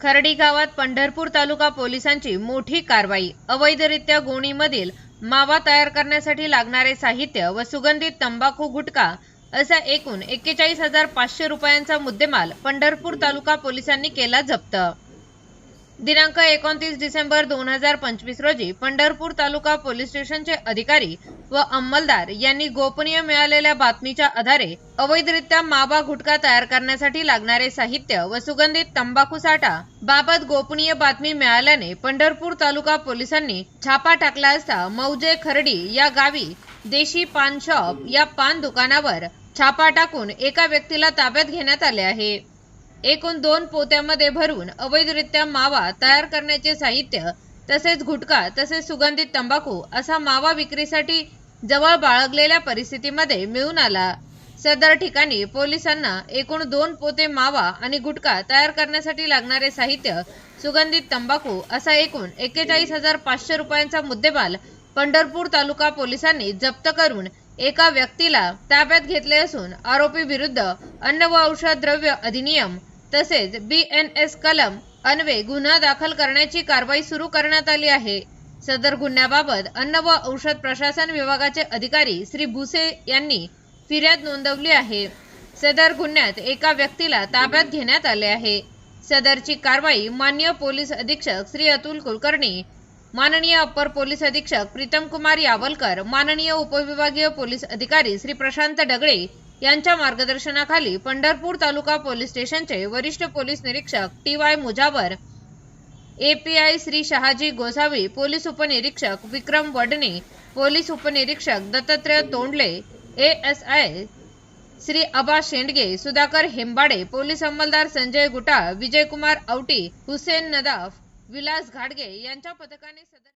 खर्डी गावात पंढरपूर तालुका पोलिसांची मोठी कारवाई. अवैधरित्या गोणीमधील मावा तयार करण्यासाठी लागणारे साहित्य व सुगंधित तंबाखू गुटखा असा एकूण एक्केचाळीस हजार पाचशे रुपयांचा मुद्देमाल पंढरपूर तालुका पोलिसांनी केला जप्त. दिनांक एकोणतीस डिसेंबर दोन हजार पंचवीस रोजी पंढरपूर तालुका पोलीस स्टेशनचे अधिकारी व अंमलदार यांनी गोपनीय मिळालेल्या बातमीच्या आधारे अवैधरित्या मावा गुटखा तयार करण्यासाठी लागणारे साहित्य व सुगंधित तंबाखू साठा बाबत गोपनीय बातमी मिळाल्याने पंढरपूर तालुका पोलिसांनी छापा टाकला असता मौजे खर्डी या गावी देशी पान शॉप या पान दुकानावर छापा टाकून एका व्यक्तीला ताब्यात घेण्यात आले आहे. एकूण दोन पोत्यामध्ये भरून अवैधरित्या मावा तयार करण्याचे साहित्य तसेच गुटखा तसेच सुगंधित तंबाखू असा मावा विक्रीसाठी जवळ बाळगलेल्या परिस्थितीमध्ये मिळून आला. सदर ठिकाणी पोलिसांना एकूण दोन पोते मावा आणि गुटखा तयार करण्यासाठी लागणारे साहित्य सुगंधित तंबाखू असा एकूण एक्केचाळीस हजार पाचशे रुपयांचा मुद्देमाल पंढरपूर तालुका पोलिसांनी जप्त करून एका व्यक्तीला ताब्यात घेतले असून आरोपी विरुद्ध अन्न व औषध द्रव्य अधिनियम तसेच बी एन एस कलम अन्वे गुन्हा दाखल करण्याची कारवाई सुरू करण्यात आली आहे. सदर गुन्ह्याबाबत अन्न व औषध प्रशासन विभागाचे अधिकारी श्री भुसे यांनी फिर्याद नोंदवली आहे. सदर गुन्ह्यात एका व्यक्तीला ताब्यात घेण्यात आले आहे. सदरची कारवाई मान्य पोलीस अधीक्षक श्री अतुल कुलकर्णी माननीय अप्पर पोलीस अधीक्षक प्रीतम कुमार यावलकर माननीय उपविभागीय पोलीस अधिकारी श्री प्रशांत डगळे यांच्या मार्गदर्शनाखाली पंढरपूर तालुका पोलीस स्टेशनचे वरिष्ठ पोलीस निरीक्षक T Y Mujawar API Shri Shahaji Gosavi police उपनिरीक्षक विक्रम वडणे पोलीस उपनिरीक्षक दत्तात्रय तोंडले A S I Shri Aba Shendge Sudhakar Hembade police अंमलदार Sanjay Guta Vijaykumar Auti Hussain Nadaf Vilas घाडगे यांच्या पथकाने सदर